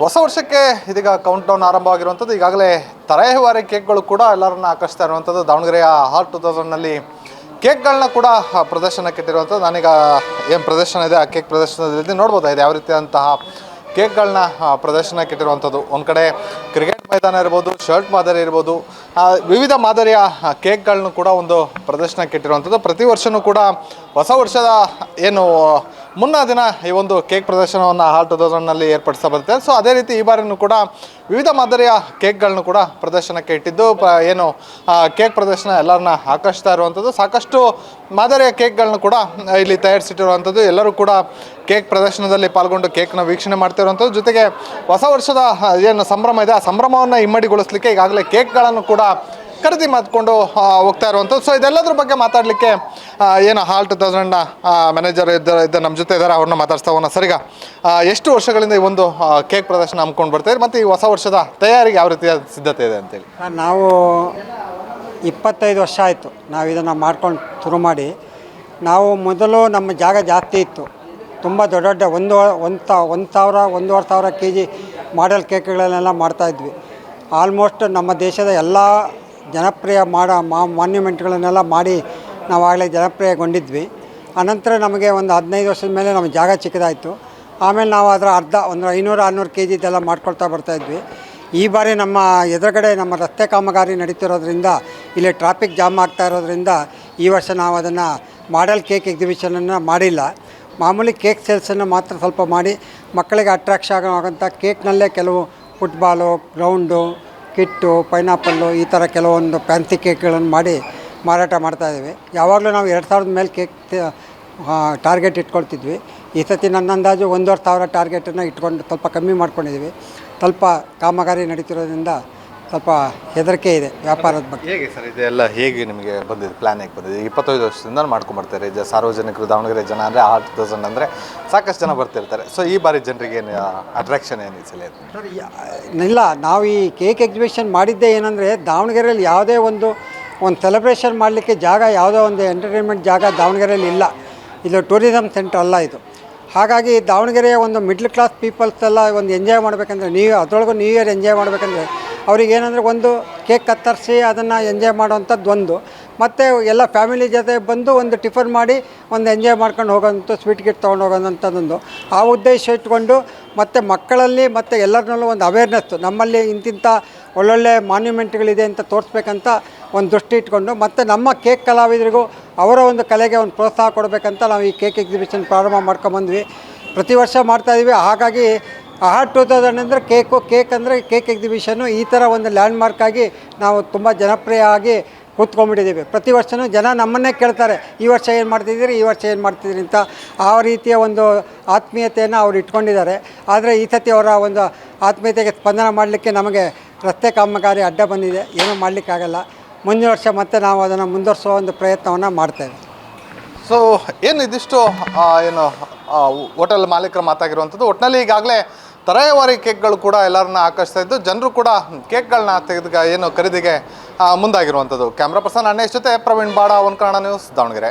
ಹೊಸ ವರ್ಷಕ್ಕೆ ಇದೀಗ ಕೌಂಟ್ ಡೌನ್ ಆರಂಭ ಆಗಿರುವಂಥದ್ದು. ಈಗಾಗಲೇ ತರಹೇವಾರಿ ಕೇಕ್ಗಳು ಕೂಡ ಎಲ್ಲರನ್ನ ಆಕರ್ಷಿಸ್ತಾ ಇರುವಂಥದ್ದು. ದಾವಣಗೆರೆಯ ಹಾಲ್ ಟು ತೌಸಂಡ್ನಲ್ಲಿ ಕೇಕ್ಗಳನ್ನ ಕೂಡ ಪ್ರದರ್ಶನಕ್ಕೆ ಇಟ್ಟಿರುವಂಥದ್ದು. ನಾನೀಗ ಏನು ಪ್ರದರ್ಶನ ಇದೆ ಆ ಕೇಕ್ ಪ್ರದರ್ಶನದಲ್ಲಿ ನೋಡ್ಬೋದಾಗಿದೆ ಯಾವ ರೀತಿಯಾದಂತಹ ಕೇಕ್ಗಳನ್ನ ಆ, ಪ್ರದರ್ಶನಕ್ಕೆ ಇಟ್ಟಿರುವಂಥದ್ದು. ಒಂದು ಕಡೆ ಕ್ರಿಕೆಟ್ ಮೈದಾನ ಇರ್ಬೋದು ಶರ್ಟ್ ಮಾದರಿ ಇರ್ಬೋದು ವಿವಿಧ ಮಾದರಿಯ ಕೇಕ್ಗಳನ್ನು ಕೂಡ ಒಂದು ಪ್ರದರ್ಶನಕ್ಕೆ ಇಟ್ಟಿರುವಂಥದ್ದು. ಪ್ರತಿ ವರ್ಷವೂ ಕೂಡ ಹೊಸ ವರ್ಷದ ಏನು ಮುನ್ನ ದಿನ ಈ ಒಂದು ಕೇಕ್ ಪ್ರದರ್ಶನವನ್ನು ಹಾಲ್ ಟು ತೌಸಂಡ್ನಲ್ಲಿ ಏರ್ಪಡಿಸ್ತಾ ಸೊ ಅದೇ ರೀತಿ ಈ ಬಾರಿನೂ ಕೂಡ ವಿವಿಧ ಮಾದರಿಯ ಕೇಕ್ಗಳನ್ನು ಕೂಡ ಪ್ರದರ್ಶನಕ್ಕೆ ಇಟ್ಟಿದ್ದು. ಏನು ಕೇಕ್ ಪ್ರದರ್ಶನ ಎಲ್ಲರನ್ನ ಆಕರ್ಷಿಸ್ತಾ ಇರುವಂಥದ್ದು. ಸಾಕಷ್ಟು ಮಾದರಿಯ ಕೇಕ್ಗಳನ್ನ ಕೂಡ ಇಲ್ಲಿ ತಯಾರಿಸಿಟ್ಟಿರುವಂಥದ್ದು. ಎಲ್ಲರೂ ಕೂಡ ಕೇಕ್ ಪ್ರದರ್ಶನದಲ್ಲಿ ಪಾಲ್ಗೊಂಡು ಕೇಕ್ನ ವೀಕ್ಷಣೆ ಮಾಡ್ತಾ ಇರುವಂಥದ್ದು. ಜೊತೆಗೆ ಹೊಸ ವರ್ಷದ ಏನು ಸಂಭ್ರಮ ಇದೆ. ಆ ಸಂಭ್ರಮವನ್ನು ಇಮ್ಮಡಿಗೊಳಿಸಲಿಕ್ಕೆ ಈಗಾಗಲೇ ಕೇಕ್ಗಳನ್ನು ಕೂಡ ಖರೀದಿ ಮಾಡಿಕೊಂಡು ಹೋಗ್ತಾ ಇರುವಂಥದ್ದು. ಸೊ ಇದೆಲ್ಲದ್ರ ಬಗ್ಗೆ ಮಾತಾಡಲಿಕ್ಕೆ ಏನು ಹಾಲ್ ಟು ತೌಸಂಡ್ನ ಮ್ಯಾನೇಜರ್ ಇದ್ದ ಇದ್ದ ನಮ್ಮ ಜೊತೆ ಇದ್ದಾರೆ ಅವ್ರನ್ನ ಮಾತಾಡ್ತಾ ಹೋಗೋಣ. ಸರಿಗ ಎಷ್ಟು ವರ್ಷಗಳಿಂದ ಈ ಒಂದು ಕೇಕ್ ಪ್ರದರ್ಶನ ಹಮ್ಮಿಕೊಂಡು ಬರ್ತಾ ಮತ್ತು ಈ ಹೊಸ ವರ್ಷದ ತಯಾರಿಗೆ ಯಾವ ರೀತಿಯ ಸಿದ್ಧತೆ ಇದೆ ಅಂತೇಳಿ? ನಾವು ಇಪ್ಪತ್ತೈದು ವರ್ಷ ಆಯಿತು ನಾವು ಇದನ್ನು ಮಾಡ್ಕೊಂಡು ಶುರು ಮಾಡಿ. ನಾವು ಮೊದಲು ನಮ್ಮ ಜಾಗ ಜಾಸ್ತಿ ಇತ್ತು. ತುಂಬ ದೊಡ್ಡ ದೊಡ್ಡ ಒಂದು ಒಂದು ತಾ, ಒಂದು ಸಾವಿರ, ಒಂದೂವರೆ ಸಾವಿರ ಕೆ ಜಿ ಮಾಡೆಲ್ ಕೇಕ್ಗಳನ್ನೆಲ್ಲ ಮಾಡ್ತಾಯಿದ್ವಿ ಆಲ್ಮೋಸ್ಟ್ ನಮ್ಮ ದೇಶದ ಎಲ್ಲ ಜನಪ್ರಿಯ ಮಾಡೋ ಮಾನ್ಯುಮೆಂಟ್ಗಳನ್ನೆಲ್ಲ ಮಾಡಿ ನಾವಾಗಲೇ ಜನಪ್ರಿಯಗೊಂಡಿದ್ವಿ. ಅನಂತರ ನಮಗೆ ಒಂದು ಹದಿನೈದು ವರ್ಷದ ಮೇಲೆ ನಮ್ಮ ಜಾಗ ಚಿಕ್ಕದಾಯಿತು. ಆಮೇಲೆ ನಾವು ಅದರ ಅರ್ಧ ಒಂದು ಐನೂರು ಆರುನೂರು ಕೆ ಜಿದೆಲ್ಲ ಮಾಡ್ಕೊಳ್ತಾ ಬರ್ತಾಯಿದ್ವಿ ಈ ಬಾರಿ ನಮ್ಮ ಎದುರುಗಡೆ ನಮ್ಮ ರಸ್ತೆ ಕಾಮಗಾರಿ ನಡೀತಿರೋದ್ರಿಂದ, ಇಲ್ಲಿ ಟ್ರಾಫಿಕ್ ಜಾಮ್ ಆಗ್ತಾ ಇರೋದ್ರಿಂದ ಈ ವರ್ಷ ನಾವು ಅದನ್ನು ಮಾಡೆಲ್ ಕೇಕ್ ಎಕ್ಸಿಬಿಷನನ್ನು ಮಾಡಿಲ್ಲ. ಮಾಮೂಲಿ ಕೇಕ್ ಸೇಲ್ಸನ್ನು ಮಾತ್ರ ಸ್ವಲ್ಪ ಮಾಡಿ, ಮಕ್ಕಳಿಗೆ ಅಟ್ರಾಕ್ಷನ್ ಆಗೋಂಥ ಕೇಕ್ನಲ್ಲೇ ಕೆಲವು ಫುಟ್ಬಾಲು ಗ್ರೌಂಡು ಕಿಟ್ಟು, ಪೈನಾಪಲ್ಲು ಈ ಥರ ಕೆಲವೊಂದು ಫ್ಯಾನ್ಸಿ ಕೇಕ್ಗಳನ್ನು ಮಾಡಿ ಮಾರಾಟ ಮಾಡ್ತಾಯಿದ್ದೀವಿ ಯಾವಾಗಲೂ ನಾವು ಎರಡು ಸಾವಿರದ ಮೇಲೆ ಕೇಕ್ ಟಾರ್ಗೆಟ್ ಇಟ್ಕೊಳ್ತಿದ್ವಿ. ಈ ಸತಿ ನನ್ನ ಅಂದಾಜು ಒಂದೂವರೆ ಸಾವಿರ ಟಾರ್ಗೆಟನ್ನು ಇಟ್ಕೊಂಡು ಸ್ವಲ್ಪ ಕಮ್ಮಿ ಮಾಡ್ಕೊಂಡಿದ್ದೀವಿ. ಸ್ವಲ್ಪ ಕಾಮಗಾರಿ ನಡೀತಿರೋದ್ರಿಂದ ಸ್ವಲ್ಪ ಹೆದರಿಕೆ ಇದೆ ವ್ಯಾಪಾರದ ಬಗ್ಗೆ. ಹೇಗೆ ಸರ್ ಇದೆಲ್ಲ ಹೇಗೆ ನಿಮಗೆ ಬಂದಿದೆ? ಪ್ಲಾನ್ ಹೇಗೆ ಬಂದಿದೆ? ಇಪ್ಪತ್ತೈದು ವರ್ಷದಿಂದ ಮಾಡ್ಕೊಂಡು ಬರ್ತಾರೆ. ಜ ಸಾರ್ವಜನಿಕರು ದಾವಣಗೆರೆ ಜನ ಅಂದರೆ ಆರ್ಟ್ ತೌಸಂಡ್ ಅಂದರೆ ಸಾಕಷ್ಟು ಜನ ಬರ್ತಿರ್ತಾರೆ. ಸೊ ಈ ಬಾರಿ ಜನರಿಗೆ ಏನು ಅಟ್ರಾಕ್ಷನ್ ಏನು ಸಲ? ಸರ್ ಇಲ್ಲ ನಾವು ಈ ಕೇಕ್ ಎಕ್ಸಿಬಿಷನ್ ಮಾಡಿದ್ದೇ ಏನಂದರೆ ದಾವಣಗೆರೆಯಲ್ಲಿ ಯಾವುದೇ ಒಂದು ಒಂದು ಸೆಲೆಬ್ರೇಷನ್ ಮಾಡಲಿಕ್ಕೆ ಜಾಗ ಯಾವುದೋ ಒಂದು ಎಂಟರ್ಟೈನ್ಮೆಂಟ್ ಜಾಗ ದಾವಣಗೆರೆಯಲ್ಲಿ ಇಲ್ಲ. ಇದು ಟೂರಿಸಮ್ ಸೆಂಟರ್ ಅಲ್ಲ ಇದು. ಹಾಗಾಗಿ ದಾವಣಗೆರೆಯ ಒಂದು ಮಿಡ್ಲ್ ಕ್ಲಾಸ್ ಪೀಪಲ್ಸ್ ಎಲ್ಲ ಒಂದು ಎಂಜಾಯ್ ಮಾಡಬೇಕಂದ್ರೆ ನೀವು ಅದರೊಳಗೂ ನ್ಯೂ ಇಯರ್ ಎಂಜಾಯ್ ಮಾಡಬೇಕಂದ್ರೆ ಅವ್ರಿಗೆ ಏನಂದರೆ ಒಂದು ಕೇಕ್ ಕತ್ತರಿಸಿ ಅದನ್ನು ಎಂಜಾಯ್ ಮಾಡೋವಂಥದ್ದು ಒಂದು. ಮತ್ತು ಎಲ್ಲ ಫ್ಯಾಮಿಲಿ ಜೊತೆ ಬಂದು ಒಂದು ಟಿಫನ್ ಮಾಡಿ ಒಂದು ಎಂಜಾಯ್ ಮಾಡ್ಕೊಂಡು ಹೋಗೋಂಥ ಸ್ವೀಟ್ ಗಿಟ್ ತೊಗೊಂಡು ಹೋಗೋಂಥದ್ದೊಂದು. ಆ ಉದ್ದೇಶ ಇಟ್ಕೊಂಡು ಮತ್ತು ಮಕ್ಕಳಲ್ಲಿ ಮತ್ತು ಎಲ್ಲರನ್ನಲ್ಲೂ ಒಂದು ಅವೇರ್ನೆಸ್ಸು ನಮ್ಮಲ್ಲಿ ಇಂತಿಂಥ ಒಳ್ಳೊಳ್ಳೆ ಮಾನ್ಯುಮೆಂಟ್ಗಳಿದೆ ಅಂತ ತೋರಿಸ್ಬೇಕಂತ ಒಂದು ದೃಷ್ಟಿ ಇಟ್ಕೊಂಡು ಮತ್ತು ನಮ್ಮ ಕೇಕ್ ಕಲಾವಿದರಿಗೂ ಅವರ ಒಂದು ಕಲೆಗೆ ಒಂದು ಪ್ರೋತ್ಸಾಹ ಕೊಡಬೇಕಂತ ನಾವು ಈ ಕೇಕ್ ಎಕ್ಸಿಬಿಷನ್ ಪ್ರಾರಂಭ ಮಾಡ್ಕೊಂಬಂದ್ವಿ. ಪ್ರತಿ ವರ್ಷ ಮಾಡ್ತಾಯಿದ್ವಿ ಹಾಗಾಗಿ ಆಹಾರ್ ಟೂ ತೌಸಂಡ್ ಅಂದರೆ ಕೇಕು ಕೇಕ್ ಅಂದರೆ ಕೇಕ್ ಎಕ್ಸಿಬಿಷನ್ನು ಈ ಥರ ಒಂದು ಲ್ಯಾಂಡ್ಮಾರ್ಕ್ ಆಗಿ ನಾವು ತುಂಬ ಜನಪ್ರಿಯ ಆಗಿ ಕೂತ್ಕೊಂಡ್ಬಿಟ್ಟಿದ್ದೀವಿ. ಪ್ರತಿ ವರ್ಷವೂ ಜನ ನಮ್ಮನ್ನೇ ಕೇಳ್ತಾರೆ ಈ ವರ್ಷ ಏನು ಮಾಡ್ತಿದ್ದೀರಿ ಈ ವರ್ಷ ಏನು ಮಾಡ್ತಿದ್ದೀರಿ ಅಂತ ಆ ರೀತಿಯ ಒಂದು ಆತ್ಮೀಯತೆಯನ್ನು ಅವ್ರು ಇಟ್ಕೊಂಡಿದ್ದಾರೆ. ಆದರೆ ಈ ಸತಿ ಅವರ ಒಂದು ಆತ್ಮೀಯತೆಗೆ ಸ್ಪಂದನ ಮಾಡಲಿಕ್ಕೆ ನಮಗೆ ರಸ್ತೆ ಕಾಮಗಾರಿ ಅಡ್ಡ ಬಂದಿದೆ ಏನೂ ಮಾಡಲಿಕ್ಕಾಗಲ್ಲ. ಮುಂದಿನ ವರ್ಷ ಮತ್ತೆ ನಾವು ಅದನ್ನು ಮುಂದುವರಿಸುವ ಒಂದು ಪ್ರಯತ್ನವನ್ನು ಮಾಡ್ತೇವೆ ಸೊ ಏನು ಇದಿಷ್ಟು ಆ, ಏನು ಹೋಟೆಲ್ ಮಾಲೀಕರ ಮಾತಾಗಿರುವಂಥದ್ದು ಒಟ್ಟಿನಲ್ಲಿ ಈಗಾಗಲೇ ತರಹೇವಾರಿ ಕೇಕ್ಗಳು ಕೂಡ ಎಲ್ಲರನ್ನ ಆಕರ್ಷಿಸ್ತಾ ಇದ್ದು ಜನರು ಕೂಡ ಕೇಕ್ಗಳನ್ನ ತೆಗೆದ ಏನು ಖರೀದಿಗೆ ಮುಂದಾಗಿರುವಂಥದ್ದು. ಕ್ಯಾಮ್ರಾ ಪರ್ಸನ್ ಅಣ್ಣೇಶ್ ಜೊತೆ ಪ್ರವೀಣ್ ಬಾಡ ಒನ್ ಕನ್ನಡ ನ್ಯೂಸ್ ದಾವಣಗೆರೆ.